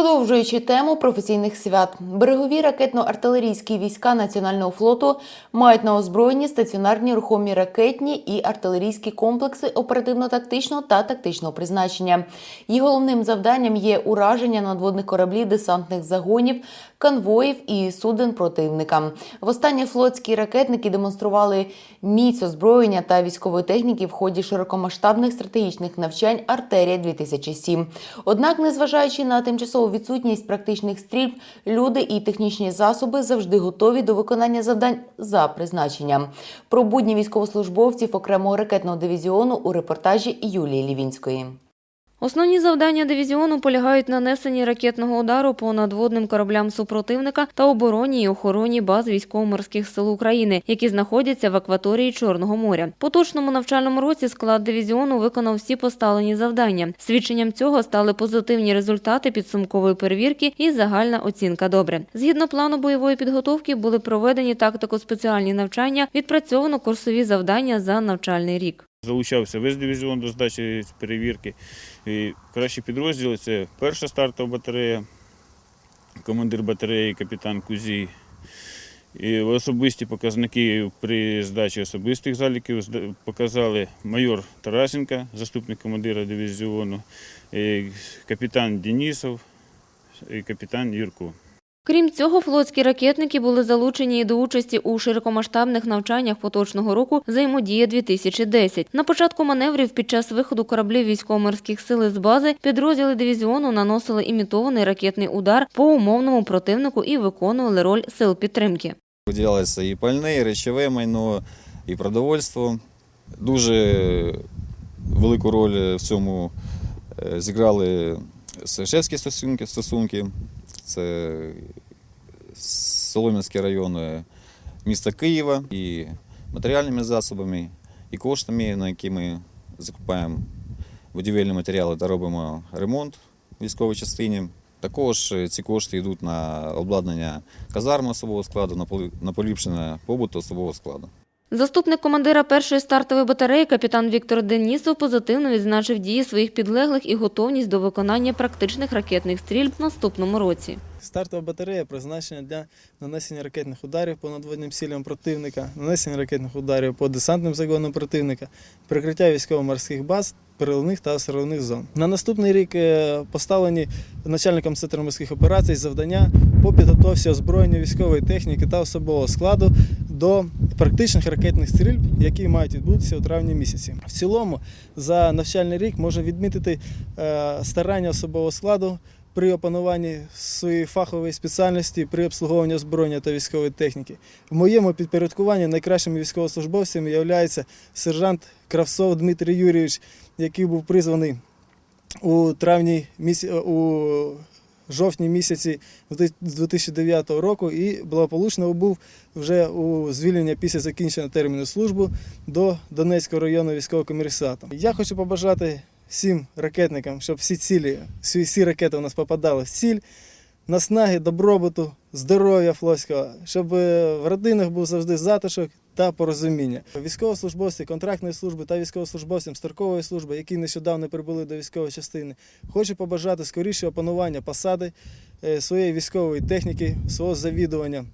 Продовжуючи тему професійних свят, берегові ракетно-артилерійські війська Національного флоту мають на озброєнні стаціонарні рухомі ракетні і артилерійські комплекси оперативно-тактичного та тактичного призначення. Їх головним завданням є ураження надводних кораблів, десантних загонів, конвоїв і суден противника. Востаннє флотські ракетники демонстрували міць озброєння та військової техніки в ході широкомасштабних стратегічних навчань Артерія 2007 Однак, незважаючи на тимчасову відсутність практичних стрільб, люди і технічні засоби завжди готові до виконання завдань за призначенням. Про будні військовослужбовців окремого ракетного дивізіону у репортажі Юлії Лівінської. Основні завдання дивізіону полягають на несенні ракетного удару по надводним кораблям супротивника та обороні і охороні баз військово-морських сил України, які знаходяться в акваторії Чорного моря. Поточному навчальному році склад дивізіону виконав всі поставлені завдання. Свідченням цього стали позитивні результати підсумкової перевірки і загальна оцінка добре. Згідно плану бойової підготовки були проведені тактико-спеціальні навчання, відпрацьовано курсові завдання за навчальний рік. Залучався весь дивізіон до здачі перевірки. І кращі підрозділи це перша стартова батарея, командир батареї, капітан Кузій. І особисті показники при здачі особистих заліків показали майор Тарасенка, заступник командира дивізіону, капітан Денісов і капітан Юрко. Крім цього, флотські ракетники були залучені і до участі у широкомасштабних навчаннях поточного року «Взаємодія 2010 На початку маневрів під час виходу кораблів військово-морських сил із бази підрозділи дивізіону наносили імітований ракетний удар по умовному противнику і виконували роль сил підтримки. Виділялося і пальне, і речове майно, і продовольство. Дуже велику роль в цьому е, зіграли Сешевські стосунки, стосунки. Це Солом'янський район е, міста Києва і матеріальними засобами, і коштами, на які ми закупаємо будівельні матеріали та робимо ремонт в військовій частині. Також ці кошти йдуть на обладнання казарм особового складу, на поліпшення побуту особового складу. Заступник командира першої стартової батареї капітан Віктор Денісов позитивно відзначив дії своїх підлеглих і готовність до виконання практичних ракетних стрільб в наступному році. Стартова батарея призначена для нанесення ракетних ударів по надводним цілям противника, нанесення ракетних ударів по десантним загонам противника, прикриття військово-морських баз, переливних та осередних зон. На наступний рік е, поставлені начальником Центру морських операцій завдання по підготовці озброєння військової техніки та особового складу до практичних ракетних стрільб, які мають відбутися у травні місяці. В цілому за навчальний рік можна відмітити е, старання особового складу при опануванні своєї фахової спеціальності при обслуговуванні озброєння та військової техніки. В моєму підпорядкуванні найкращими військовослужбовцями є сержант Кравцов Дмитрій Юрійович, який був призваний у травні місяці жовтні місяці 2009 року і благополучно був вже у звільнення після закінчення терміну служби до Донецького районного військового комісаріату. Я хочу побажати всім ракетникам, щоб всі цілі, всі, ракети у нас попадали в ціль, наснаги, добробуту, здоров'я флотського, щоб е, в родинах був завжди затишок та порозуміння. Військовослужбовці контрактної служби та військовослужбовцям строкової служби, які нещодавно прибули до військової частини, хочу побажати скорішого опанування посади е, своєї військової техніки, свого завідування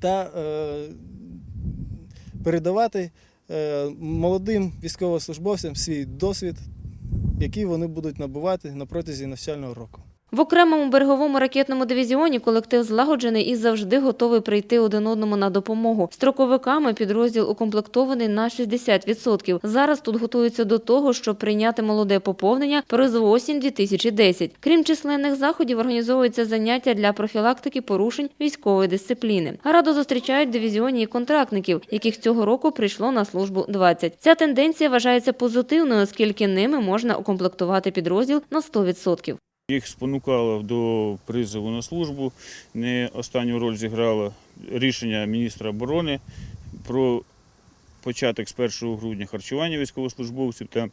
та е, передавати е, молодим військовослужбовцям свій досвід, який вони будуть набувати на протязі навчального року. В окремому береговому ракетному дивізіоні колектив злагоджений і завжди готовий прийти один одному на допомогу. Строковиками підрозділ укомплектований на 60%. Зараз тут готуються до того, щоб прийняти молоде поповнення призову осінь 2010. Крім численних заходів, організовуються заняття для профілактики порушень військової дисципліни. Радо зустрічають дивізіоні і контрактників, яких цього року прийшло на службу 20. Ця тенденція вважається позитивною, оскільки ними можна укомплектувати підрозділ на 100%. Їх спонукало до призову на службу. Не останню роль зіграло рішення міністра оборони про початок з 1 грудня харчування військовослужбовців та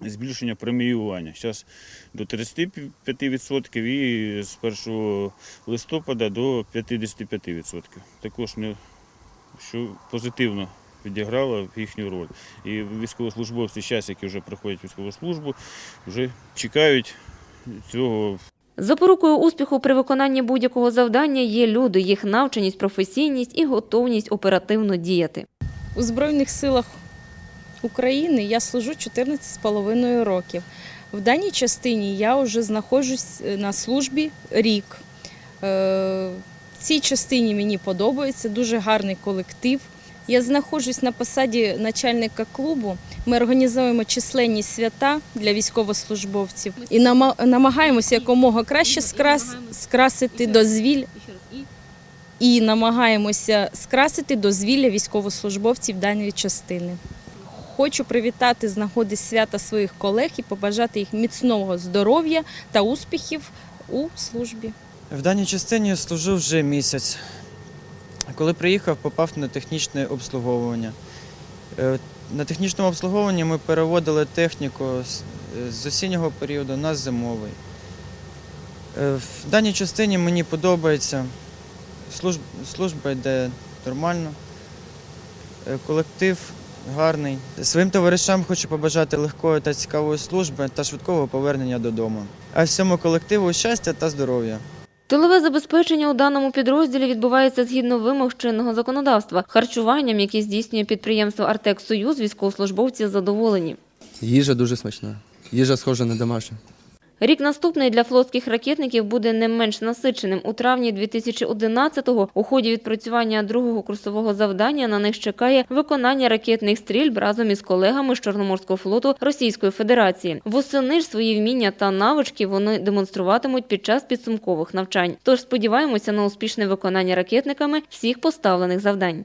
збільшення преміювання. Зараз до 35% і з 1 листопада до 55%. Також не, що позитивно відіграло їхню роль. І військовослужбовці, зараз, які вже проходять військову службу, вже чекають цього Запорукою успіху при виконанні будь-якого завдання є люди, їх навченість, професійність і готовність оперативно діяти. У Збройних силах України я служу 14,5 років. В даній частині я вже знаходжусь е, на службі рік. Е, В цій частині мені подобається дуже гарний колектив. Я знаходжусь на посаді начальника клубу. Ми організуємо численні свята для військовослужбовців і намагаємося якомога краще скрас- скрасити дозвіль і намагаємося скрасити дозвілля військовослужбовців даної частини. Хочу привітати з нагоди свята своїх колег і побажати їх міцного здоров'я та успіхів у службі. В даній частині служив вже місяць. Коли приїхав, попав на технічне обслуговування. Е, На технічному обслуговуванні ми переводили техніку з- осіннього періоду на зимовий. Е, В даній частині мені подобається. Служб, служба йде нормально. Е, Колектив гарний. Своїм товаришам хочу побажати легкої та цікавої служби та швидкого повернення додому. А всьому колективу щастя та здоров'я. Тилове забезпечення у даному підрозділі відбувається згідно вимог чинного законодавства. Харчуванням, яке здійснює підприємство Артек Союз, військовослужбовці задоволені. Їжа дуже смачна. Їжа схожа на домашню. Рік наступний для флотських ракетників буде не менш насиченим. У травні 2011-го у ході відпрацювання другого курсового завдання на них чекає виконання ракетних стрільб разом із колегами з Чорноморського флоту Російської Федерації. Восени ж свої вміння та навички вони демонструватимуть під час підсумкових навчань. Тож сподіваємося на успішне виконання ракетниками всіх поставлених завдань.